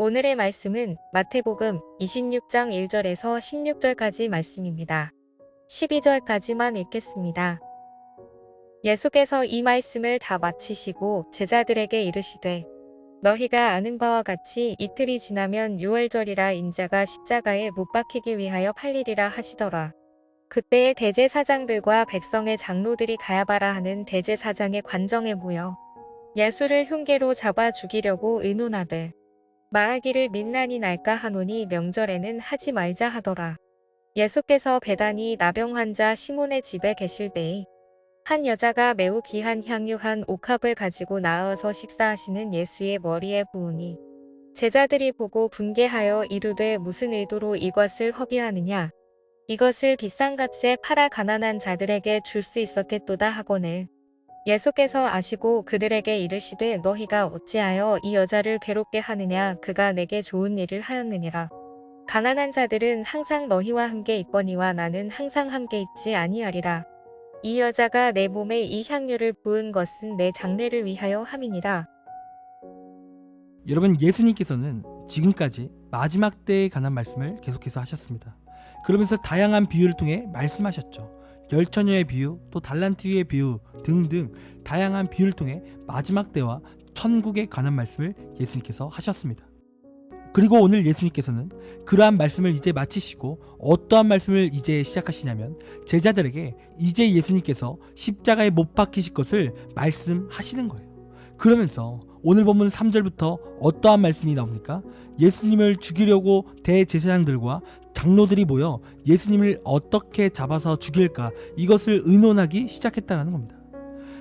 오늘의 말씀은 마태복음 26장 1절에서 16절까지 말씀입니다. 12절까지만 읽겠습니다. 예수께서 이 말씀을 다 마치시고 제자들에게 이르시되 너희가 아는 바와 같이 이틀이 지나면 유월절이라 인자가 십자가에 못 박히기 위하여 팔리리라 하시더라. 그때에 대제사장들과 백성의 장로들이 가야바라 하는 대제사장의 관정에 모여 예수를 흉계로 잡아 죽이려고 의논하되 말하기를 민난이 날까 하노니 명절에는 하지 말자 하더라. 예수께서 배단이 나병 환자 시몬의 집에 계실 때에 한 여자가 매우 귀한 향유 한 옥합을 가지고 나와서 식사하시는 예수의 머리에 부으니 제자들이 보고 분개하여 이르되 무슨 의도로 이것을 허비하느냐 이것을 비싼 값에 팔아 가난한 자들에게 줄 수 있었겠도다 하거늘 예수께서 아시고 그들에게 이르시되 너희가 어찌하여 이 여자를 괴롭게 하느냐 그가 내게 좋은 일을 하였느니라 가난한 자들은 항상 너희와 함께 있거니와 나는 항상 함께 있지 아니하리라 이 여자가 내 몸에 이 향유를 부은 것은 내 장례를 위하여 함이니라 여러분 예수님께서는 지금까지 마지막 때에 관한 말씀을 계속해서 하셨습니다. 그러면서 다양한 비유를 통해 말씀하셨죠. 열처녀의 비유, 또 달란트의 비유 등등 다양한 비유를 통해 마지막 때와 천국에 관한 말씀을 예수님께서 하셨습니다. 그리고 오늘 예수님께서는 그러한 말씀을 이제 마치시고 어떠한 말씀을 이제 시작하시냐면 제자들에게 이제 예수님께서 십자가에 못 박히실 것을 말씀하시는 거예요. 그러면서 오늘 본문 3절부터 어떠한 말씀이 나옵니까? 예수님을 죽이려고 대제사장들과 장로들이 모여 예수님을 어떻게 잡아서 죽일까 이것을 의논하기 시작했다는 겁니다.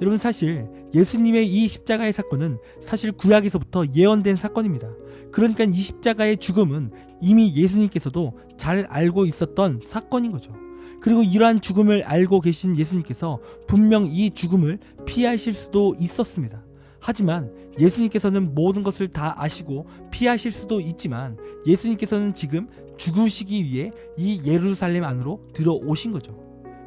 여러분 사실 예수님의 이 십자가의 사건은 사실 구약에서부터 예언된 사건입니다. 그러니까 이 십자가의 죽음은 이미 예수님께서도 잘 알고 있었던 사건인 거죠. 그리고 이러한 죽음을 알고 계신 예수님께서 분명 이 죽음을 피하실 수도 있었습니다. 하지만 예수님께서는 모든 것을 다 아시고 피하실 수도 있지만 예수님께서는 지금 죽으시기 위해 이 예루살렘 안으로 들어오신 거죠.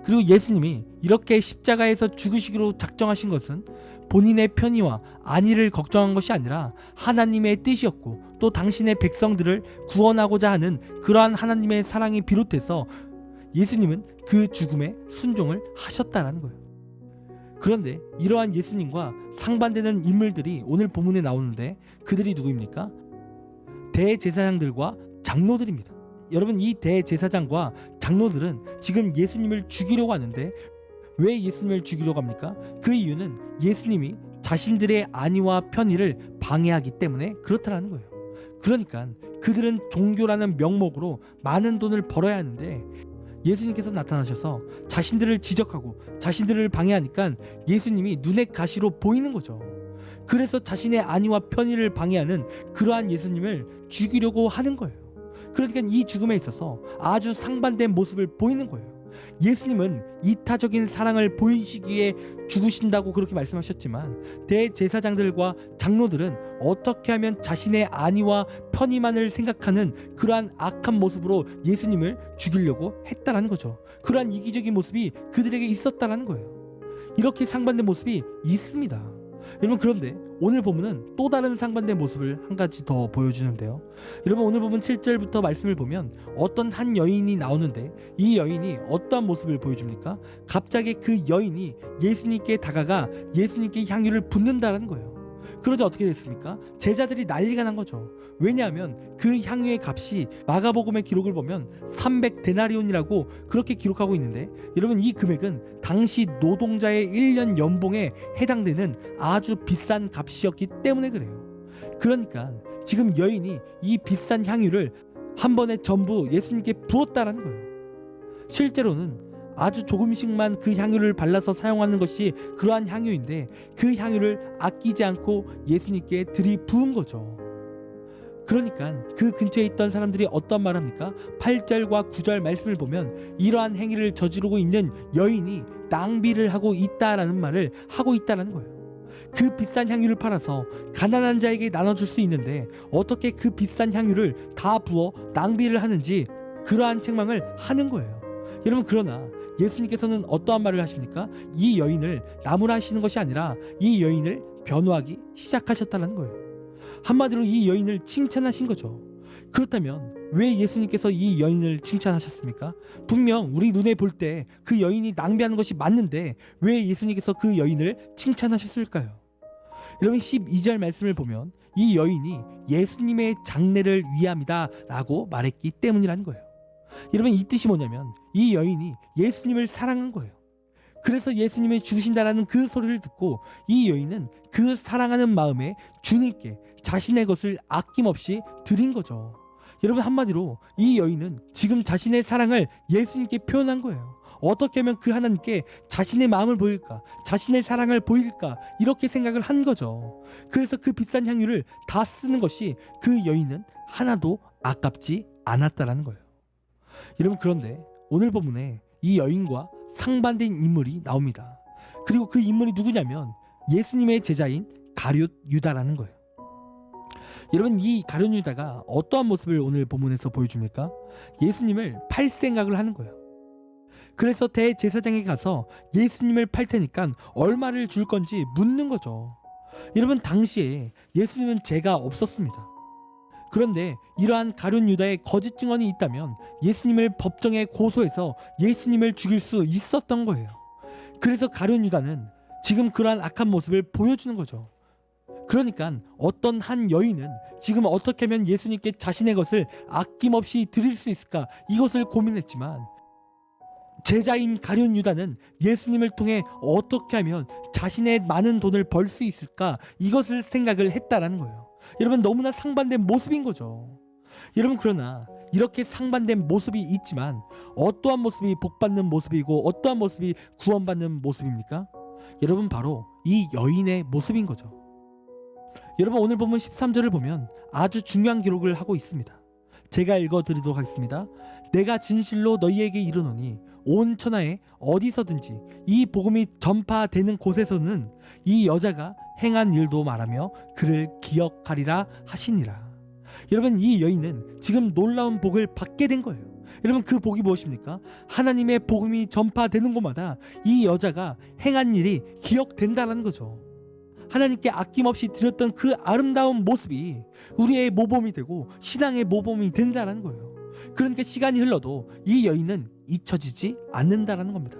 그리고 예수님이 이렇게 십자가에서 죽으시기로 작정하신 것은 본인의 편의와 안위를 걱정한 것이 아니라 하나님의 뜻이었고 또 당신의 백성들을 구원하고자 하는 그러한 하나님의 사랑이 비롯해서 예수님은 그 죽음에 순종을 하셨다는 거예요. 그런데 이러한 예수님과 상반되는 인물들이 오늘 본문에 나오는데 그들이 누구입니까? 대제사장들과 장로들입니다. 여러분 이 대제사장과 장로들은 지금 예수님을 죽이려고 하는데 왜 예수님을 죽이려고 합니까? 그 이유는 예수님이 자신들의 안위와 편의를 방해하기 때문에 그렇다는 거예요. 그러니까 그들은 종교라는 명목으로 많은 돈을 벌어야 하는데 예수님께서 나타나셔서 자신들을 지적하고 자신들을 방해하니까 예수님이 눈에 가시로 보이는 거죠. 그래서 자신의 안위와 편의를 방해하는 그러한 예수님을 죽이려고 하는 거예요. 그러니까 이 죽음에 있어서 아주 상반된 모습을 보이는 거예요. 예수님은 이타적인 사랑을 보이시기에 죽으신다고 그렇게 말씀하셨지만 대제사장들과 장로들은 어떻게 하면 자신의 안위와 편의만을 생각하는 그러한 악한 모습으로 예수님을 죽이려고 했다라는 거죠. 그러한 이기적인 모습이 그들에게 있었다라는 거예요. 이렇게 상반된 모습이 있습니다. 여러분 그런데 오늘 보면은 또 다른 상반된 모습을 한 가지 더 보여주는데요. 여러분 오늘 보면 7절부터 말씀을 보면 어떤 한 여인이 나오는데 이 여인이 어떠한 모습을 보여줍니까? 갑자기 그 여인이 예수님께 다가가 예수님께 향유를 붓는다는 거예요. 그러자 어떻게 됐습니까? 제자들이 난리가 난 거죠. 왜냐하면 그 향유의 값이 마가복음의 기록을 보면 300데나리온이라고 그렇게 기록하고 있는데 여러분 이 금액은 당시 노동자의 1년 연봉에 해당되는 아주 비싼 값이었기 때문에 그래요. 그러니까 지금 여인이 이 비싼 향유를 한 번에 전부 예수님께 부었다라는 거예요. 실제로는 아주 조금씩만 그 향유를 발라서 사용하는 것이 그러한 향유인데 그 향유를 아끼지 않고 예수님께 들이부은 거죠. 그러니까 그 근처에 있던 사람들이 어떤 말 합니까? 8절과 9절 말씀을 보면 이러한 행위를 저지르고 있는 여인이 낭비를 하고 있다라는 말을 하고 있다라는 거예요. 그 비싼 향유를 팔아서 가난한 자에게 나눠줄 수 있는데 어떻게 그 비싼 향유를 다 부어 낭비를 하는지 그러한 책망을 하는 거예요. 여러분 그러나 예수님께서는 어떠한 말을 하십니까? 이 여인을 나무라 하시는 것이 아니라 이 여인을 변호하기 시작하셨다는 거예요. 한마디로 이 여인을 칭찬하신 거죠. 그렇다면 왜 예수님께서 이 여인을 칭찬하셨습니까? 분명 우리 눈에 볼 때 그 여인이 낭비하는 것이 맞는데 왜 예수님께서 그 여인을 칭찬하셨을까요? 여러분 12절 말씀을 보면 이 여인이 예수님의 장례를 위함이다 라고 말했기 때문이라는 거예요. 여러분 이 뜻이 뭐냐면 이 여인이 예수님을 사랑한 거예요. 그래서 예수님이 죽으신다라는 그 소리를 듣고 이 여인은 그 사랑하는 마음에 주님께 자신의 것을 아낌없이 드린 거죠. 여러분 한마디로 이 여인은 지금 자신의 사랑을 예수님께 표현한 거예요. 어떻게 하면 그 하나님께 자신의 마음을 보일까, 자신의 사랑을 보일까 이렇게 생각을 한 거죠. 그래서 그 비싼 향유를 다 쓰는 것이 그 여인은 하나도 아깝지 않았다라는 거예요. 여러분 그런데 오늘 본문에 이 여인과 상반된 인물이 나옵니다. 그리고 그 인물이 누구냐면 예수님의 제자인 가룟 유다라는 거예요. 여러분 이 가룟 유다가 어떠한 모습을 오늘 본문에서 보여줍니까? 예수님을 팔 생각을 하는 거예요. 그래서 대제사장에 가서 예수님을 팔 테니까 얼마를 줄 건지 묻는 거죠. 여러분 당시에 예수님은 죄가 없었습니다. 그런데 이러한 가룟 유다의 거짓 증언이 있다면 예수님을 법정에 고소해서 예수님을 죽일 수 있었던 거예요. 그래서 가룟 유다는 지금 그러한 악한 모습을 보여주는 거죠. 그러니까 어떤 한 여인은 지금 어떻게 하면 예수님께 자신의 것을 아낌없이 드릴 수 있을까 이것을 고민했지만 제자인 가룟 유다는 예수님을 통해 어떻게 하면 자신의 많은 돈을 벌 수 있을까 이것을 생각을 했다라는 거예요. 여러분 너무나 상반된 모습인 거죠. 여러분 그러나 이렇게 상반된 모습이 있지만 어떠한 모습이 복받는 모습이고 어떠한 모습이 구원받는 모습입니까? 여러분 바로 이 여인의 모습인 거죠. 여러분 오늘 보면 13절을 보면 아주 중요한 기록을 하고 있습니다. 제가 읽어 드리도록 하겠습니다. 내가 진실로 너희에게 이르노니 온 천하에 어디서든지 이 복음이 전파되는 곳에서는 이 여자가 행한 일도 말하며 그를 기억하리라 하시니라. 여러분 이 여인은 지금 놀라운 복을 받게 된 거예요. 여러분 그 복이 무엇입니까? 하나님의 복음이 전파되는 곳마다 이 여자가 행한 일이 기억된다라는 거죠. 하나님께 아낌없이 드렸던 그 아름다운 모습이 우리의 모범이 되고 신앙의 모범이 된다라는 거예요. 그러니까 시간이 흘러도 이 여인은 잊혀지지 않는다라는 겁니다.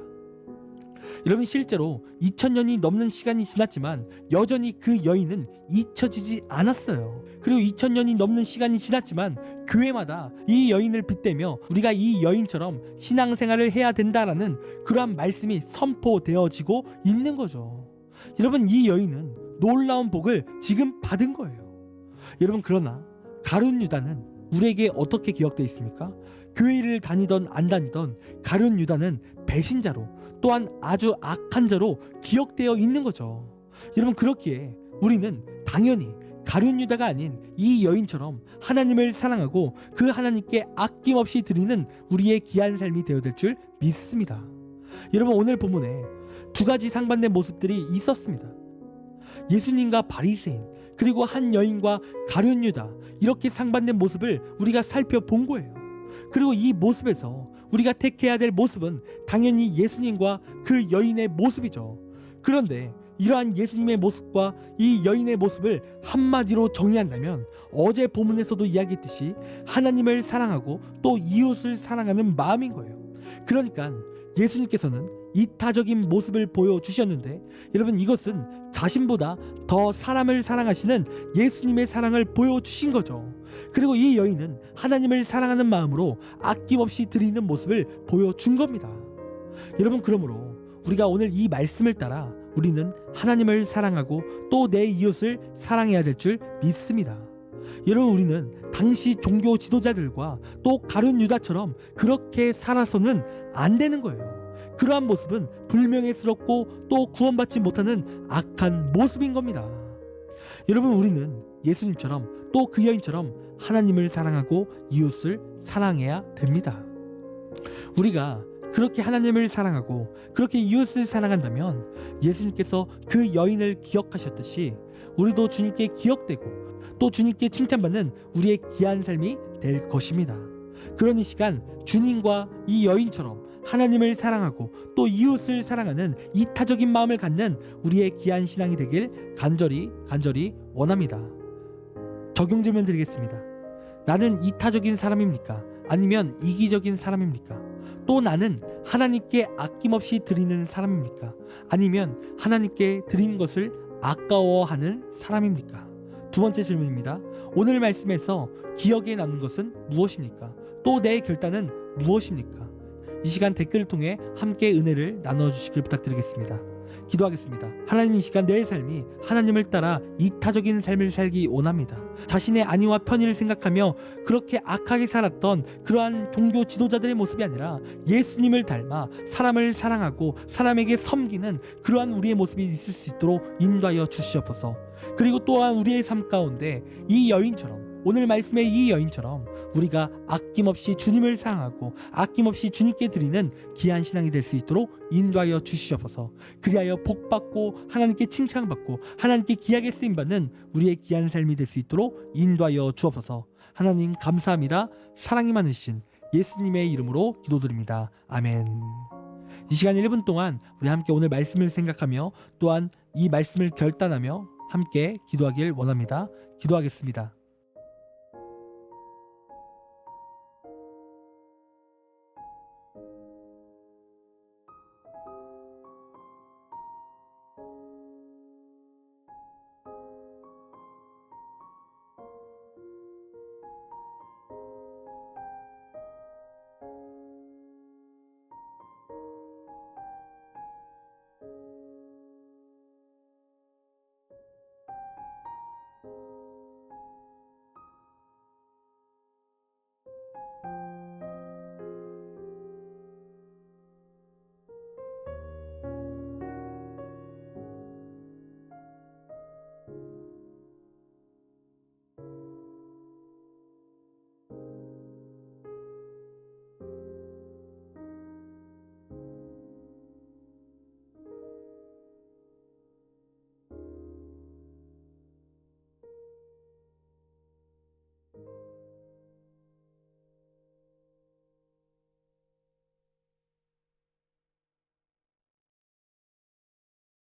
여러분 실제로 2000년이 넘는 시간이 지났지만 여전히 그 여인은 잊혀지지 않았어요. 그리고 2000년이 넘는 시간이 지났지만 교회마다 이 여인을 빗대며 우리가 이 여인처럼 신앙생활을 해야 된다라는 그러한 말씀이 선포되어지고 있는 거죠. 여러분 이 여인은 놀라운 복을 지금 받은 거예요. 여러분 그러나 가룟 유다는 우리에게 어떻게 기억되어 있습니까? 교회를 다니던 안 다니던 가룟 유다는 배신자로 또한 아주 악한 자로 기억되어 있는 거죠. 여러분 그렇기에 우리는 당연히 가룟 유다가 아닌 이 여인처럼 하나님을 사랑하고 그 하나님께 아낌없이 드리는 우리의 귀한 삶이 되어야 될줄 믿습니다. 여러분 오늘 본문에 두 가지 상반된 모습들이 있었습니다. 예수님과 바리새인 그리고 한 여인과 가룟 유다 이렇게 상반된 모습을 우리가 살펴본 거예요. 그리고 이 모습에서 우리가 택해야 될 모습은 당연히 예수님과 그 여인의 모습이죠. 그런데 이러한 예수님의 모습과 이 여인의 모습을 한마디로 정의한다면 어제 본문에서도 이야기했듯이 하나님을 사랑하고 또 이웃을 사랑하는 마음인 거예요. 그러니까 예수님께서는 이타적인 모습을 보여주셨는데 여러분 이것은 자신보다 더 사람을 사랑하시는 예수님의 사랑을 보여주신 거죠. 그리고 이 여인은 하나님을 사랑하는 마음으로 아낌없이 드리는 모습을 보여준 겁니다. 여러분 그러므로 우리가 오늘 이 말씀을 따라 우리는 하나님을 사랑하고 또 내 이웃을 사랑해야 될 줄 믿습니다. 여러분 우리는 당시 종교 지도자들과 또 가룟 유다처럼 그렇게 살아서는 안 되는 거예요. 그러한 모습은 불명예스럽고 또 구원받지 못하는 악한 모습인 겁니다. 여러분 우리는 예수님처럼 또 그 여인처럼 하나님을 사랑하고 이웃을 사랑해야 됩니다. 우리가 그렇게 하나님을 사랑하고 그렇게 이웃을 사랑한다면 예수님께서 그 여인을 기억하셨듯이 우리도 주님께 기억되고 또 주님께 칭찬받는 우리의 귀한 삶이 될 것입니다. 그런 이 시간 주님과 이 여인처럼 하나님을 사랑하고 또 이웃을 사랑하는 이타적인 마음을 갖는 우리의 귀한 신앙이 되길 간절히 간절히 원합니다. 적용 질문 드리겠습니다. 나는 이타적인 사람입니까? 아니면 이기적인 사람입니까? 또 나는 하나님께 아낌없이 드리는 사람입니까? 아니면 하나님께 드린 것을 아까워하는 사람입니까? 두 번째 질문입니다. 오늘 말씀에서 기억에 남는 것은 무엇입니까? 또 내 결단은 무엇입니까? 이 시간 댓글을 통해 함께 은혜를 나눠 주시길 부탁드리겠습니다. 기도하겠습니다. 하나님 이 시간 내 삶이 하나님을 따라 이타적인 삶을 살기 원합니다. 자신의 안위와 편의를 생각하며 그렇게 악하게 살았던 그러한 종교 지도자들의 모습이 아니라 예수님을 닮아 사람을 사랑하고 사람에게 섬기는 그러한 우리의 모습이 있을 수 있도록 인도하여 주시옵소서. 그리고 또한 우리의 삶 가운데 이 여인처럼 오늘 말씀의 이 여인처럼 우리가 아낌없이 주님을 사랑하고 아낌없이 주님께 드리는 귀한 신앙이 될 수 있도록 인도하여 주시옵소서. 그리하여 복 받고 하나님께 칭찬받고 하나님께 귀하게 쓰임 받는 우리의 귀한 삶이 될 수 있도록 인도하여 주옵소서. 하나님 감사합니다. 사랑이 많으신 예수님의 이름으로 기도드립니다. 아멘. 이 시간 1분 동안 우리 함께 오늘 말씀을 생각하며 또한 이 말씀을 결단하며 함께 기도하길 원합니다. 기도하겠습니다.